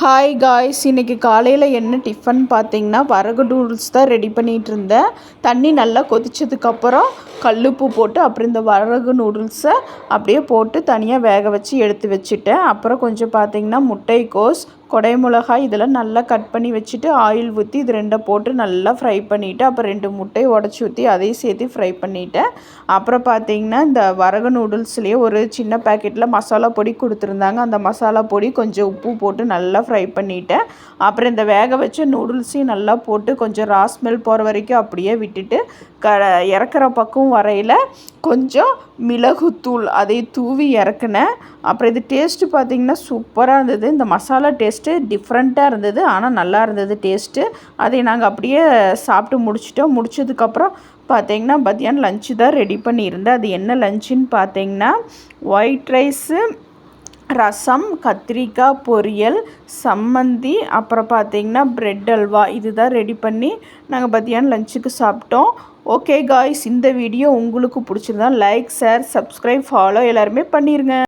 Hi guys இன்றைக்கி காலையில் என்ன டிஃபன் பார்த்தீங்கன்னா வரகு நூடுல்ஸ் தான் ரெடி பண்ணிகிட்டு இருந்தேன். தண்ணி நல்லா கொதிச்சதுக்கப்புறம் கல்லுப்பு போட்டு அப்புறம் இந்த வரகு நூடுல்ஸை அப்படியே போட்டு தனியாக வேக வச்சு எடுத்து வச்சுட்டேன். அப்புறம் கொஞ்சம் பார்த்தீங்கன்னா முட்டைக்கோஸ் கொடை மிளகாய் இதெல்லாம் நல்லா கட் பண்ணி வச்சுட்டு ஆயில் ஊற்றி இது ரெண்டை போட்டு நல்லா ஃப்ரை பண்ணிவிட்டு அப்புறம் ரெண்டு முட்டையை உடச்சி ஊற்றி அதையும் சேர்த்து ஃப்ரை பண்ணிவிட்டேன் அப்புறம் பார்த்தீங்கன்னா இந்த வரகு நூடுல்ஸ்லேயே ஒரு சின்ன பேக்கெட்டில் மசாலா பொடி கொடுத்துருந்தாங்க. அந்த மசாலா பொடி கொஞ்சம் உப்பு போட்டு நல்லா ஃப்ரை பண்ணிவிட்டேன் அப்புறம் இந்த வேக வச்ச நூடுல்ஸையும் நல்லா போட்டு கொஞ்சம் ராஸ்மெல் போகிற வரைக்கும் அப்படியே விட்டுட்டு க இறக்குற பக்கம் வரையில் கொஞ்சம் மிளகுத்தூள் அதை தூவி இறக்குனேன். அப்புறம் இது டேஸ்ட்டு பார்த்திங்கன்னா சூப்பராக இருந்தது. இந்த மசாலா டேஸ்ட் டேஸ்ட்டு டிஃப்ரெண்ட்டாக இருந்தது ஆனால் நல்லா இருந்தது டேஸ்ட்டு. அதை நாங்கள் அப்படியே சாப்பிட்டு முடிச்சிட்டோம். முடிச்சதுக்கப்புறம் பார்த்தீங்கன்னா மத்தியானம் லஞ்சு தான் ரெடி பண்ணியிருந்தேன். அது என்ன லஞ்சுன்னு பார்த்தீங்கன்னா ஒயிட் ரைஸு ரசம் கத்திரிக்காய் பொரியல் சம்மந்தி அப்புறம் பார்த்திங்கன்னா ப்ரெட் அல்வா இது தான் ரெடி பண்ணி நாங்கள் மத்தியானம் லஞ்சுக்கு சாப்பிட்டோம். ஓகே காய்ஸ் இந்த வீடியோ உங்களுக்கு பிடிச்சிருந்தா லைக் ஷேர் சப்ஸ்கிரைப் ஃபாலோ எல்லாருமே பண்ணிடுங்க